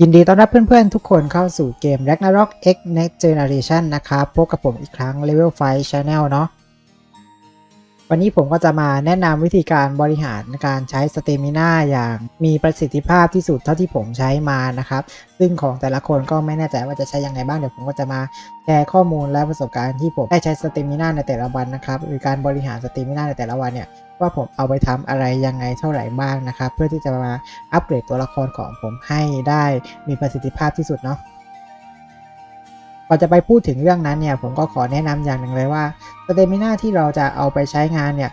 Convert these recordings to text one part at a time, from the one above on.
ยินดีต้อนรับเพื่อนๆ ทุกคนเข้าสู่เกม Ragnarok X Next Generation นะครับ พบกับผมอีกครั้ง Level 5 Channel เนาะ วันนี้ผมก็จะมาแนะนำวิธีการบริหารการใช้สเตมิน่าอย่างมีประสิทธิภาพที่สุดเท่าที่ผมใช้มานะครับ ซึ่งของแต่ละคนก็ไม่แน่ใจว่าจะใช้ยังไงบ้างเดี๋ยวผมก็จะมาแชร์ข้อมูลและประสบการณ์ที่ผมได้ใช้สเตมิน่าในแต่ละวันนะครับหรือการบริหารสเตมิน่าในแต่ละวันเนี่ยว่าผมเอาไปทำอะไรยังไงเท่าไหร่บ้างนะครับ เพื่อที่จะมาอัปเกรดตัวละครของผมให้ได้มีประสิทธิภาพที่สุดเนาะ ก่อนจะไปพูดถึงเรื่องนั้นเนี่ยผมก็ขอแนะนำอย่างหนึ่งเลยว่าสเตมิน่าที่เราจะเอาไปใช้งานเนี่ย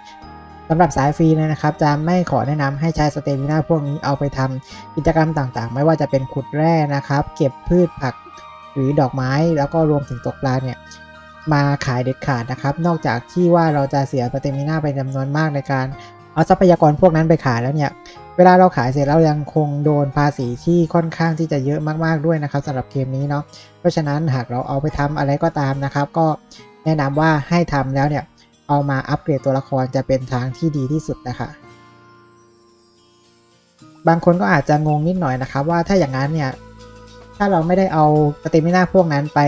สำหรับสายฟรีนะครับ จะไม่ขอแนะนำให้ใช้สเตมิน่าพวกนี้เอาไปทำกิจกรรมต่างๆ ไม่ว่าจะเป็นขุดแร่นะครับ เก็บพืชผักหรือดอกไม้แล้วก็รวมถึงตกปลาเนี่ยมาขายเด็ดขาดนะครับ นอกจากที่ว่าเราจะเสียสเตมิน่าไปจำนวนมากในการเอาทรัพยากรพวกนั้นไปขายแล้วเนี่ย เวลาเราขายเสร็จเรายังคงโดนภาษีที่ค่อนข้างที่จะเยอะมากๆด้วยนะครับสำหรับเกมนี้เนาะเพราะฉะนั้นหากเราเอาไปทำอะไรก็ตามนะครับ ก็แนะนำว่าให้ทำแล้วเนี่ยเอามาอัปเกรดตัวละครจะเป็นทางที่ดีที่สุดนะคะบางคนก็อาจจะงงนิดหน่อยนะครับ ว่าถ้าอย่างนั้นเนี่ยถ้าเราไม่ได้เอาสเตมิน่าพวกนั้นไป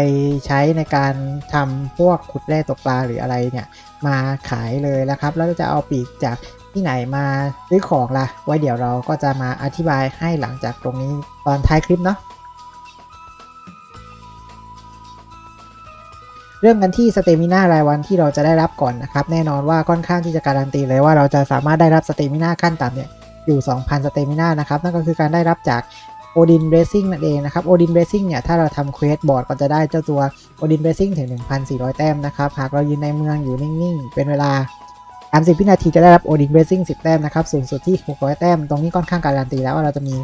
ใช้ในการทำพวกขุดแร่ตกปลาหรืออะไรเนี่ยมาขายเลยนะครับ แล้วจะเอาปีกจาก ที่ไหนมาซื้อของล่ะ ไว้เดี๋ยวเราก็จะมาอธิบายให้หลังจากตรงนี้ตอนท้ายคลิปเนาะเริ่มกันที่สเตมิน่ารายวันที่เราจะได้รับก่อนนะครับ แน่นอนว่าค่อนข้างที่จะการันตีเลยว่าเราจะสามารถได้รับสเตมิน่าขั้นต่ำเนี่ยอยู่ 2,000 สเตมิน่านะครับ นั่นก็คือการได้รับจากโอดินเรซิ่งนั่นเองนะครับโอดินเรซิ่งเนี่ย ถ้าเราทำเควสบอร์ดก็จะได้เจ้าตัวโอดินเรซิ่งถึง 1,400 แต้มนะครับ หากเรายืนในเมืองอยู่นิ่ง ๆ เป็นเวลา 30 วินาทีจะได้รับโอดินเรซิ่ง10 แต้มนะครับสูงสุดที่ 600 แต้ม ตรงนี้ค่อนข้างการันตีแล้วว่าเราจะมี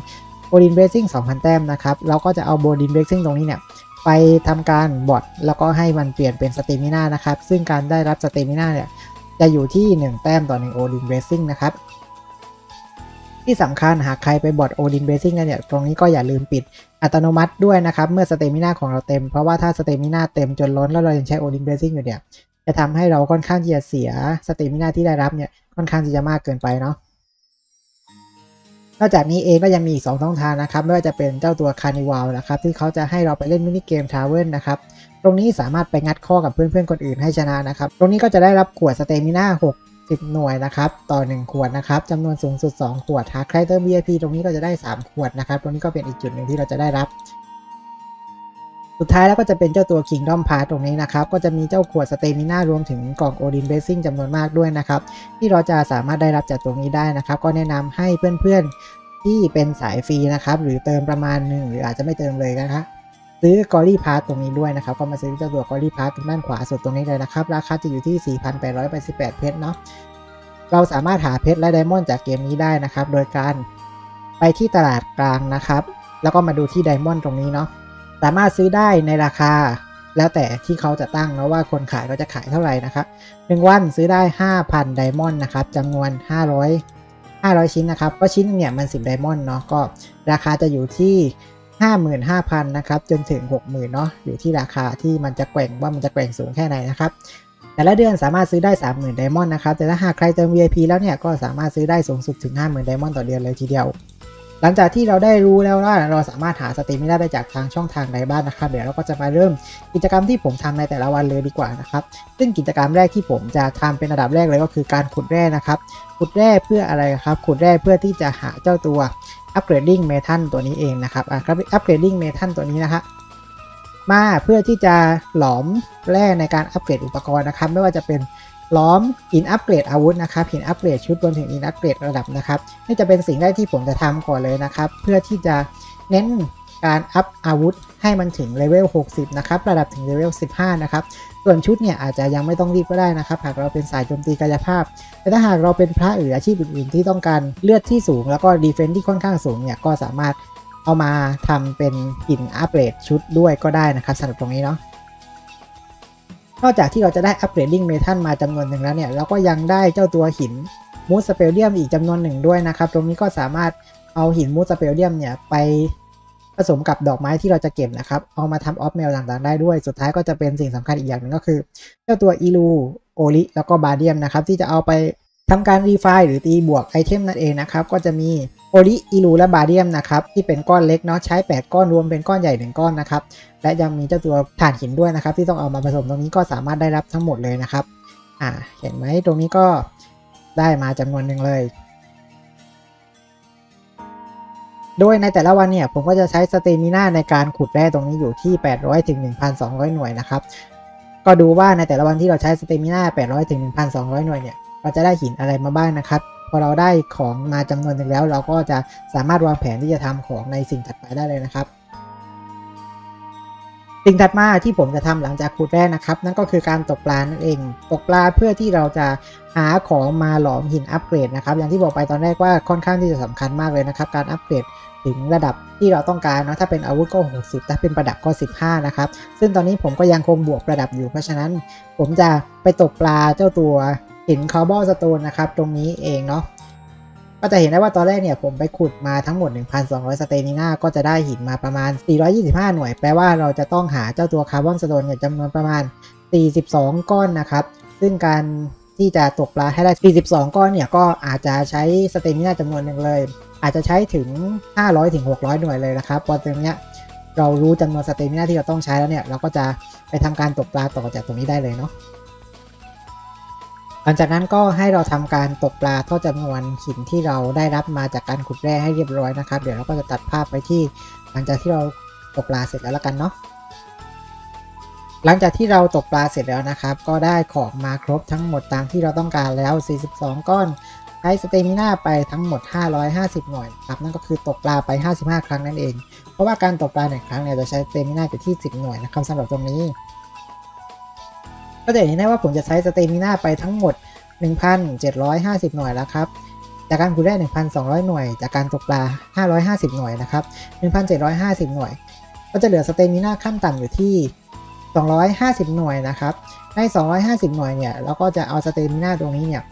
โอดินเรซิ่ง2,000 แต้มนะครับเราก็จะเอาโอดินเรซิ่งตรงนี้เนี่ยไปทำการบอทแล้วก็ให้มันเปลี่ยนเป็นสเตมิน่านะครับซึ่งการได้รับสเตมิน่าเนี่ยจะอยู่ที่ 1 แต้มต่อ1โอดินเรซิ่งนะครับที่สำคัญหากใครไปบอทโอดินเรซิ่งเนี่ย ตรงนี้ก็อย่าลืมปิดอัตโนมัติด้วยนะครับ เมื่อสเตมิน่าของเราเต็ม เพราะว่าถ้าสเตมิน่าเต็มจนล้นแล้วเรายังใช้โอดินเรซิ่งอยู่เนี่ย จะทำให้เราค่อนข้างที่จะเสียสเตมินาที่ได้รับเนี่ยค่อนข้างที่จะมากเกินไปเนาะนอกจากนี้เองก็ยังมีอีก2ช่องทางนะครับ ไม่ว่าจะเป็นเจ้าตัวคาร์นิวัลนะครับ ที่เขาจะให้เราไปเล่นมินิเกมทาวเวลนะครับ ตรงนี้สามารถไปงัดข้อกับเพื่อนๆคนอื่นให้ชนะนะครับ ตรงนี้ก็จะได้รับขวดสเตมิน่า60 หน่วยนะครับ ต่อ 1 ขวดนะครับจำนวนสูงสุด 2 ขวดหากใครเติม VIP ตรงนี้ก็จะได้ 3 ขวดนะครับ ตรงนี้ก็เป็นอีกจุดหนึ่งที่เราจะได้รับ สุดท้ายแล้วก็จะเป็นเจ้าตัว Kingdom Pass ตรงนี้นะครับ ก็จะมีเจ้าขวดสเตมิน่ารวมถึงกล่องโอดินเบสซิ่งจำนวนมากด้วยนะครับ ที่เราจะสามารถได้รับจากตรงนี้ได้นะครับ ก็แนะนำให้เพื่อนๆที่เป็นสายฟรีนะครับ หรือเติมประมาณหนึ่งหรืออาจจะไม่เติมเลยนะครับซื้อกอรี่พาร์ตตรงนี้ด้วยนะครับ ก็มาซื้อเจ้าตัวกอรี่พาร์ตตรงด้านขวาสุดตรงนี้เลยนะครับ ราคาจะอยู่ที่ 4,888 เพชรเนาะเราสามารถหาเพชรและไดมอนด์จากเกมนี้ได้นะครับ โดยการไปที่ตลาดกลางนะครับ แล้วก็มาดูที่ไดมอนด์ตรงนี้เนาะ สามารถซื้อได้ในราคา แล้วแต่ที่เขาจะตั้งนะว่าคนขายก็จะขายเท่าไหร่นะครับหนึ่งวันซื้อได้ 5,000ไดมอนด์นะครับจำนวน 500 500 ชิ้นนะครับก็ชิ้นเนี่ยมัน 10ไดมอนด์เนาะก็ราคาจะอยู่ที่55,000นะครับจนถึง 60,000เนาะอยู่ที่ราคาที่มันจะแกว่งว่ามันจะแกว่งสูงแค่ไหนนะครับแต่ละเดือนสามารถซื้อได้ 30,000ไดมอนด์นะครับแต่ถ้าหากใครเติม VIP แล้วเนี่ยก็สามารถซื้อได้สูงสุดถึง 50,000ไดมอนด์ต่อเดือนเลยทีเดียว หลังจากที่เราได้รู้แล้วว่าเราสามารถหาสเตมิน่าได้จากทางช่องทางใดบ้างนะครับ เดี๋ยวเราก็จะมาเริ่มกิจกรรมที่ผมทำในแต่ละวันเลยดีกว่านะครับ ซึ่งกิจกรรมแรกที่ผมจะทำเป็นอันดับแรกเลยก็คือการขุดแร่นะครับ ขุดแร่เพื่ออะไรครับ ขุดแร่เพื่อที่จะหาเจ้าตัว upgrading metal ตัวนี้เองนะครับอะครับ upgrading metal ตัวนี้นะครับมาเพื่อที่จะหลอมแร่ในการอัปเกรดอุปกรณ์นะครับ ไม่ว่าจะเป็น ล้อมหินอัปเกรดอาวุธนะครับหินอัปเกรดชุดรวมถึงหินอัปเกรดระดับนะครับนี่จะเป็นสิ่งแรกที่ผมจะทำก่อนเลยนะครับ เพื่อที่จะเน้นการอัพอาวุธให้มันถึงเลเวล 60 นะครับ ระดับถึงเลเวล 15 นะครับ ส่วนชุดเนี่ยอาจจะยังไม่ต้องรีบก็ได้นะครับ หากเราเป็นสายโจมตีกายภาพ แต่ถ้าหากเราเป็นพระหรืออาชีพอื่นๆ ที่ต้องการเลือดที่สูง แล้วก็ดีเฟนซ์ที่ค่อนข้างสูงเนี่ย ก็สามารถเอามาทำเป็นหินอัปเกรดชุดด้วยก็ได้นะครับสำหรับตรงนี้เนาะ นอกจากที่เราจะได้อัปเกรดดิ้งเมทัลมาจำนวนหนึ่งแล้วเนี่ย เราก็ยังได้เจ้าตัวหินมูสเปเดียมอีกจำนวนหนึ่งด้วยนะครับ ตรงนี้ก็สามารถเอาหินมูสเปเดียมเนี่ยไปผสมกับดอกไม้ที่เราจะเก็บนะครับ เอามาทำออฟเมลต่างๆได้ด้วย สุดท้ายก็จะเป็นสิ่งสำคัญอีกอย่างหนึ่งก็คือ เจ้าตัวอีลูโอลิแล้วก็บาเดียมนะครับที่จะเอาไป ทำการรีไฟหรือตีบวกไอเทมนั่นเองนะครับ ก็จะมีโอริอิลูและบาเดียมนะครับที่เป็นก้อนเล็กเนาะใช้ 8 ก้อนรวมเป็นก้อนใหญ่1ก้อนนะครับและยังมีเจ้าตัวถ่านหินด้วยนะครับ ที่ต้องเอามาผสมตรงนี้ก็สามารถได้รับทั้งหมดเลยนะครับอ่าเห็นไหมตรงนี้ก็ได้มาจำนวนหนึ่งเลย โดยในแต่ละวันเนี่ยผมก็จะใช้สเตมิน่าในการขุดแร่ตรงนี้อยู่ที่ 800ถึง1,200 หน่วยนะครับก็ดูว่าในแต่ละวันที่เราใช้สเตมิน่า800ถึง1,200 หน่วยเนี่ย เราจะได้หินอะไรมาบ้างนะครับ พอเราได้ของมาจำนวนหนึ่งแล้ว เราก็จะสามารถวางแผนที่จะทำของในสิ่งถัดไปได้เลยนะครับ สิ่งถัดมาที่ผมจะทำหลังจากขุดแร่นะครับ นั่นก็คือการตกปลานั่นเอง ตกปลาเพื่อที่เราจะหาของมาหลอมหินอัปเกรดนะครับ อย่างที่บอกไปตอนแรกว่าค่อนข้างที่จะสำคัญมากเลยนะครับ การอัปเกรดถึงระดับที่เราต้องการเนาะถ้าเป็นอาวุธก็ 60 ถ้าเป็นประดับก็ 15 นะครับ ซึ่งตอนนี้ผมก็ยังคงบวกประดับอยู่เพราะฉะนั้น ผมจะไปตกปลาเจ้าตัว หินคาร์บอนสโตนนะครับ ตรงนี้เองเนาะก็จะเห็นได้ว่าตอนแรกเนี่ยผมไปขุดมาทั้งหมด 1,200 สเตมิน่าก็จะได้หินมาประมาณ 425 หน่วย แปลว่าเราจะต้องหาเจ้าตัวคาร์บอนสโตนเนี่ยจำนวนประมาณ 42 ก้อนนะครับ ซึ่งการที่จะตกปลาให้ได้ 42 ก้อนเนี่ยก็อาจจะใช้สเตมิน่าจำนวนหนึ่งเลย อาจจะใช้ถึง 500ถึง600 หน่วยเลยนะครับพอตรงเนี้ยเรารู้จำนวนสเตมิน่าที่เราต้องใช้แล้วเนี่ยเราก็จะไปทำการตกปลาต่อจากตรงนี้ได้เลยเนาะ หลังจากนั้นก็ให้เราทำการตกปลาเท่าจำนวนหินที่เราได้รับมาจากการขุดแร่ให้เรียบร้อยนะครับ เดี๋ยวเราก็จะตัดภาพไปที่หลังจากที่เราตกปลาเสร็จแล้วละกันเนาะหลังจากที่เราตกปลาเสร็จแล้วนะครับ ก็ได้ของมาครบทั้งหมดตามที่เราต้องการแล้ว 42 ก้อนใช้สเตมิน่าไปทั้งหมด 550 หน่วยครับนั่นก็คือตกปลาไป 55 ครั้งนั่นเอง เพราะว่าการตกปลาหนึ่งครั้งเนี่ยจะใช้สเตมิน่าอยู่ที่ 10 หน่วยนะครับสำหรับตรงนี้ ก็จะเห็นได้ว่าผมจะใช้สเตมิน่าไปทั้งหมด 1,750 หน่วยแล้วครับ จากการขุดได้ 1,200 หน่วย จากการตกปลา 550 หน่วยนะครับ 1,750 หน่วย ก็จะเหลือสเตมิน่าขั้นต่ำอยู่ที่ 250 หน่วยนะครับใน250 หน่วยเนี่ยเราก็จะเอาสเตมิน่าตรงนี้เนี่ย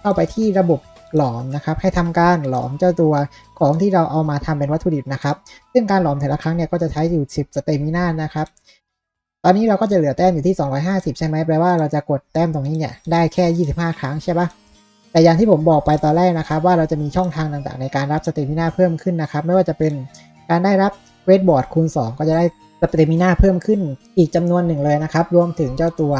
เข้าไปที่ระบบหลอมนะครับให้ทำการหลอมเจ้าตัวของที่เราเอามาทำเป็นวัตถุดิบนะครับ ซึ่งการหลอมแต่ละครั้งเนี่ยก็จะใช้อยู่ 10 สเตมิน่านะครับ ตอนนี้เราก็จะเหลือแต้มอยู่ที่ 250 ใช่ไหมแปลว่าเราจะกดแต้มตรงนี้เนี่ยได้แค่ 25 ครั้งใช่ปะแต่อย่างที่ผมบอกไปตอนแรกนะครับ ว่าเราจะมีช่องทางต่างๆ ในการรับสเตมิน่าเพิ่มขึ้นนะครับ ไม่ว่าจะเป็นการได้รับเวทบอร์ดคูณ 2 ก็จะได้สเตมิน่าเพิ่มขึ้นอีกจำนวนหนึ่งเลยนะครับ รวมถึงเจ้าตัว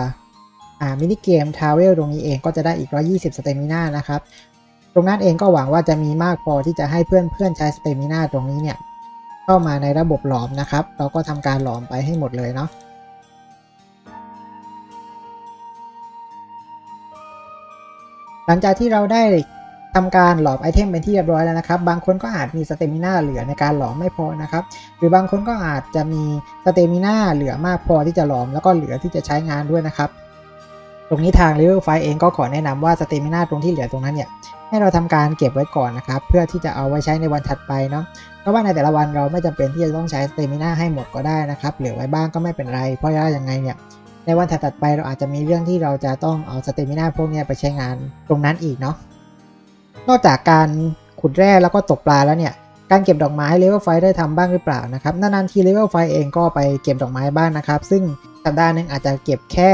อ่ามินิเกมทาวเวลตรงนี้เองก็จะได้อีก 120 สเตมิน่านะครับ ตรงนั้นเองก็หวังว่าจะมีมากพอที่จะให้เพื่อนๆใช้สเตมิน่าตรงนี้เนี่ยเข้ามาในระบบหลอมนะครับ เราก็ทำการหลอมไปให้หมดเลยเนาะ หลังจากที่เราได้ทำการหลอมไอเทมเป็นที่เรียบร้อยแล้วนะครับ บางคนก็อาจมีสเตมิน่าเหลือในการหลอมไม่พอนะครับ หรือบางคนก็อาจจะมีสเตมิน่าเหลือมากพอที่จะหลอมแล้วก็เหลือที่จะใช้งานด้วยนะครับ ตรงนี้ทาง Level 5เองก็ขอแนะนำว่าสเตมิน่าตรงที่เหลือตรงนั้นเนี่ยให้เราทำการเก็บไว้ก่อนนะครับ เพื่อที่จะเอาไว้ใช้ในวันถัดไปเนาะ เพราะว่าในแต่ละวันเราไม่จำเป็นที่จะต้องใช้สเตมิน่าให้หมดก็ได้นะครับ เหลือไว้บ้างก็ไม่เป็นไร เพราะว่ายังไงเนี่ย ในวันถัดไปเราอาจจะมีเรื่องที่เราจะต้องเอาสเตมิน่าพวกนี้ไปใช้งานตรงนั้นอีกเนาะนอกจากการขุดแร่แล้วก็ตกปลาแล้วเนี่ยการเก็บดอกไม้เลเวลไฟได้ทำบ้างหรือเปล่านะครับนานๆทีเลเวลไฟเองก็ไปเก็บดอกไม้บ้างนะครับ ซึ่งสัปดาห์หนึ่งอาจจะเก็บแค่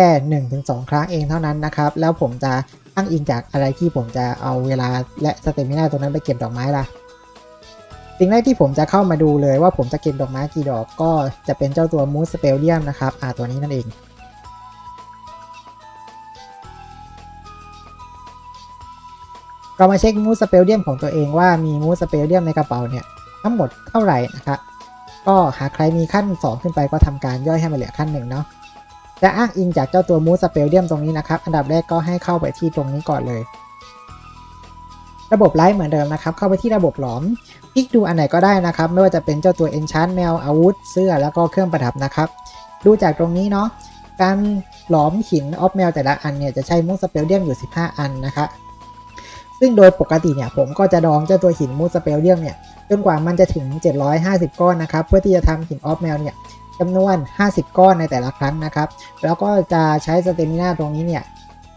1-2 ครั้งเองเท่านั้นนะครับ แล้วผมจะอ้างอิงจากอะไรที่ผมจะเอาเวลาและสเตมิน่าตรงนั้นไปเก็บดอกไม้ล่ะสิ่งแรกที่ผมจะเข้ามาดูเลยว่าผมจะเก็บดอกไม้กี่ดอกก็จะเป็นเจ้าตัวมูสเปลเดียมนะครับอ่าตัวนี้นั่นเอง เรามาเช็คมูสสเปลเดียมของตัวเองว่ามีมูสสเปลเดียมในกระเป๋าเนี่ยทั้งหมดเท่าไหร่นะครับก็หากใครมีขั้น 2 ขึ้นไปก็ทำการย่อยให้มันเหลือขั้นหนึ่งเนาะจะอ้างอิงจากเจ้าตัวมูสสเปลเดียมตรงนี้นะครับ อันดับแรกก็ให้เข้าไปที่ตรงนี้ก่อนเลย ระบบไลฟ์เหมือนเดิมนะครับ เข้าไปที่ระบบหลอมคลิกดูอันไหนก็ได้นะครับ ไม่ว่าจะเป็นเจ้าตัว Enchant แมวอาวุธ เสื้อแล้วก็เครื่องประดับนะครับ ดูจากตรงนี้เนาะการหลอมหินออฟแมวแต่ละอันเนี่ยจะใช้มูสสเปลเดียมอยู่ 15 อันนะครับ ซึ่งโดยปกติเนี่ยผมก็จะดองเจ้าตัวหินมูสเปลเดียมเนี่ยจนกว่ามันจะถึง 750 ก้อนนะครับเพื่อที่จะทำหินออฟแมวเนี่ยจำนวน 50 ก้อนในแต่ละครั้งนะครับ แล้วก็จะใช้สเตมิน่าตรงนี้เนี่ย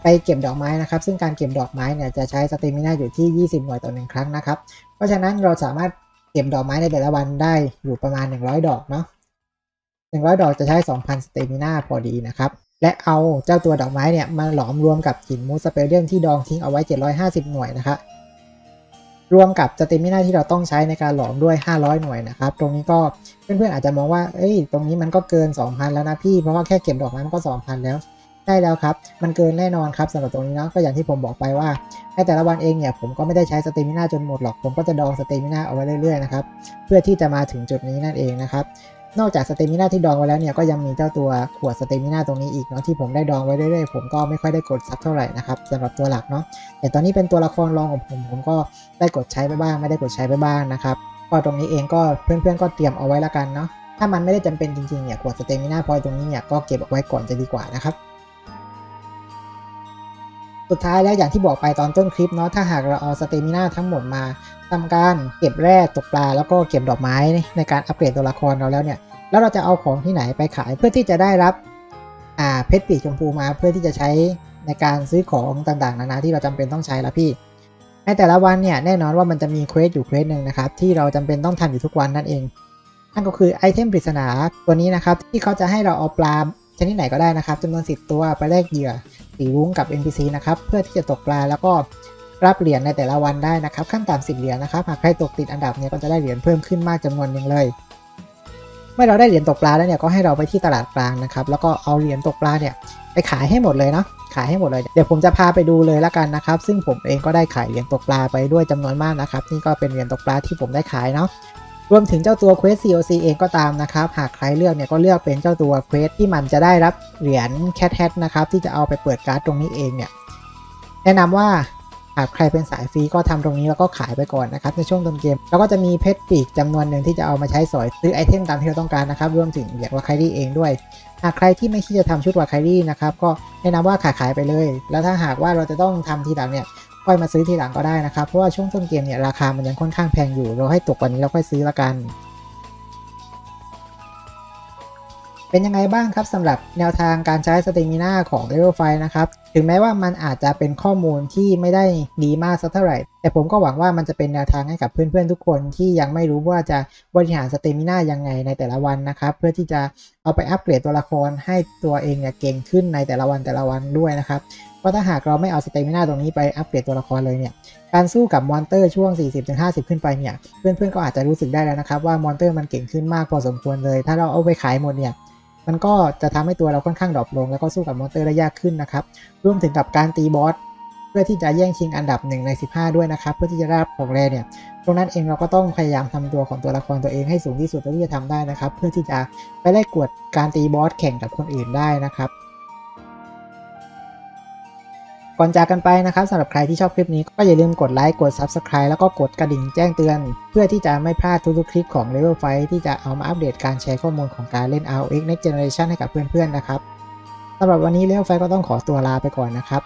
ไปเก็บดอกไม้นะครับ ซึ่งการเก็บดอกไม้เนี่ยจะใช้สเตมิน่าอยู่ที่ 20 หน่วยต่อหนึ่งครั้งนะครับ เพราะฉะนั้นเราสามารถเก็บดอกไม้ในแต่ละวันได้อยู่ประมาณ 100 ดอกเนาะ100 ดอกจะใช้ 2,000 สเตมิน่าพอดีนะครับ และเอาเจ้าตัวดอกไม้เนี่ยมาหลอมรวมกับหินมูสเปเดียมที่ดองทิ้งเอาไว้ 750 หน่วยนะคะรวมกับสเตมิน่าที่เราต้องใช้ในการหลอมด้วย 500 หน่วยนะครับ ตรงนี้ก็เพื่อนๆอาจจะมองว่า เอ้ย ตรงนี้มันก็เกิน 2,000 แล้วนะพี่ เพราะว่าแค่เก็บดอกไม้มันก็ 2,000 แล้วใช่แล้วครับ มันเกินแน่นอนครับสำหรับตรงนี้เนาะ ก็อย่างที่ผมบอกไปว่าในแต่ละวันเองเนี่ย ผมก็ไม่ได้ใช้สเตมิน่าจนหมดหรอก ผมก็จะดองสเตมิน่าเอาไว้เรื่อยๆนะครับ เพื่อที่จะมาถึงจุดนี้นั่นเองนะครับ นอกจากสเตมินาที่ดองไว้แล้วเนี่ยก็ยังมีเจ้าตัวขวดสเตมินาตรงนี้อีกเนาะที่ผมได้ดองไว้เรื่อยๆผมก็ไม่ค่อยได้กดซับเท่าไหร่นะครับสำหรับตัวหลักเนาะแต่ตอนนี้เป็นตัวละครรองของผมผมก็ได้กดใช้ไปบ้าง ไม่ได้กดใช้ไปบ้างนะครับก็ตรงนี้เองก็เพื่อนๆก็เตรียมเอาไว้ละกันเนาะถ้ามันไม่ได้จำเป็นจริงๆเนี่ยขวดสเตมินาพอยตรงนี้เนี่ยก็เก็บเอาไว้ก่อนจะดีกว่านะครับ สุดท้ายแล้วอย่างที่บอกไปตอนต้นคลิปเนาะถ้าหากเราเอาสเตมินาทั้งหมดมาทำการเก็บแร่ตกปลาแล้วก็เก็บดอกไม้ในการอัปเกรดตัวละครเราแล้วเนี่ยแล้วเราจะเอาของที่ไหนไปขายเพื่อที่จะได้รับอ่าเพชรปีกชมพูมาเพื่อที่จะใช้ในการซื้อของต่างๆนานาที่เราจำเป็นต้องใช้ละพี่ ในแต่ละวันเนี่ยแน่นอนว่ามันจะมีเควสอยู่เควสหนึ่งนะครับที่เราจำเป็นต้องทำอยู่ทุกวันนั่นเอง นั่นก็คือไอเทมปริศนาตัวนี้นะครับที่เขาจะให้เราเอาปลาชนิดไหนก็ได้นะครับจำนวนสิบตัวไปแลกเหยื่อ สีรุ้งกับ NPC นะครับเพื่อที่จะตกปลาแล้วก็รับเหรียญในแต่ละวันได้นะครับ ขั้นต่ำสิบเหรียญนะครับหากใครตกติดอันดับเนี่ยก็จะได้เหรียญเพิ่มขึ้นมากจำนวนหนึ่งเลย เมื่อเราได้เหรียญตกปลาแล้วเนี่ยก็ให้เราไปที่ตลาดกลางนะครับแล้วก็เอาเหรียญตกปลาเนี่ยไปขายให้หมดเลยเนาะขายให้หมดเลยเดี๋ยวผมจะพาไปดูเลยละกันนะครับ ซึ่งผมเองก็ได้ขายเหรียญตกปลาไปด้วยจำนวนมากนะครับ นี่ก็เป็นเหรียญตกปลาที่ผมได้ขายเนาะ รวมถึงเจ้าตัวเควส COC เองก็ตามนะครับ หากใครเลือกเนี่ยก็เลือกเป็นเจ้าตัวเควสที่มันจะได้รับเหรียญแคทแฮทนะครับ ที่จะเอาไปเปิดการ์ดตรงนี้เองเนี่ย แนะนำว่าหากใครเป็นสายฟรีก็ทำตรงนี้แล้วก็ขายไปก่อนนะครับในช่วงต้นเกม แล้วก็จะมีเพชรปีกจำนวนหนึ่งที่จะเอามาใช้สอยซื้อไอเทมตามที่เราต้องการนะครับรวมถึงเหรียญวาคายรี่เองด้วย หากใครที่ไม่คิดจะทำชุดวาคายรี่นะครับก็แนะนำว่าขายขายไปเลย แล้วถ้าหากว่าเราจะต้องทำทีหลังเนี่ย ค่อยมาซื้อทีหลังก็ได้นะครับ เพราะว่าช่วงต้นเกมเนี่ยราคามันยังค่อนข้างแพงอยู่ เราให้ตกกว่านี้เราค่อยซื้อละกัน เป็นยังไงบ้างครับสำหรับแนวทางการใช้สเตมิน่าของ Level 5นะครับ ถึงแม้ว่ามันอาจจะเป็นข้อมูลที่ไม่ได้ดีมากสักเท่าไหร่ แต่ผมก็หวังว่ามันจะเป็นแนวทางให้กับเพื่อนๆทุกคนที่ยังไม่รู้ว่าจะบริหารสเตมิน่ายังไงในแต่ละวันนะครับ เพื่อที่จะเอาไปอัปเกรดตัวละครให้ตัวเองเนี่ยเก่งขึ้นในแต่ละวันแต่ละวันด้วยนะครับ ราะถ้าหากเราไม่เอาสเตมินาตรงนี้ไปอัปเกรดตัวละครเลยเนี่ย การสู้กับมอนเตอร์ช่วง 40-50 ขึ้นไปเนี่ย เพื่อนๆก็อาจจะรู้สึกได้แล้วนะครับว่ามอนเตอร์มันเก่งขึ้นมากพอสมควรเลย ถ้าเราเอาไปขายหมดเนี่ย มันก็จะทำให้ตัวเราค่อนข้างดรอปลง แล้วก็สู้กับมอนเตอร์ได้ยากขึ้นนะครับ รวมถึงกับการตีบอสเพื่อที่จะแย่งชิงอันดับ1ใน 15 ด้วยนะครับ เพื่อที่จะรับของแรเนี่ย ตรงนั้นเองเราก็ต้องพยายามทำตัวของตัวละครตัวเองให้สูงที่สุดเท่าที่จะทำได้นะครับ เพื่อที่จะไปไล่กวดการตีบอสแข่งกับคนอื่นได้นะครับ ก่อนจากกันไปนะครับสำหรับใครที่ชอบคลิปนี้ก็อย่าลืมกดไลค์กด Subscribe แล้วก็กดกระดิ่งแจ้งเตือน เพื่อที่จะไม่พลาดทุกๆคลิปของ Level 5ที่จะเอามาอัปเดตการแชร์ข้อมูลของการเล่น ROX Next Generation ให้กับเพื่อนๆนะครับสำหรับวันนี้ Level 5ก็ต้องขอตัวลาไปก่อนนะครับ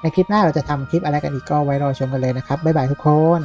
ในคลิปหน้าเราจะทำคลิปอะไรกันอีกก็ไว้รอชมกันเลยนะครับบ๊ายบายทุกคน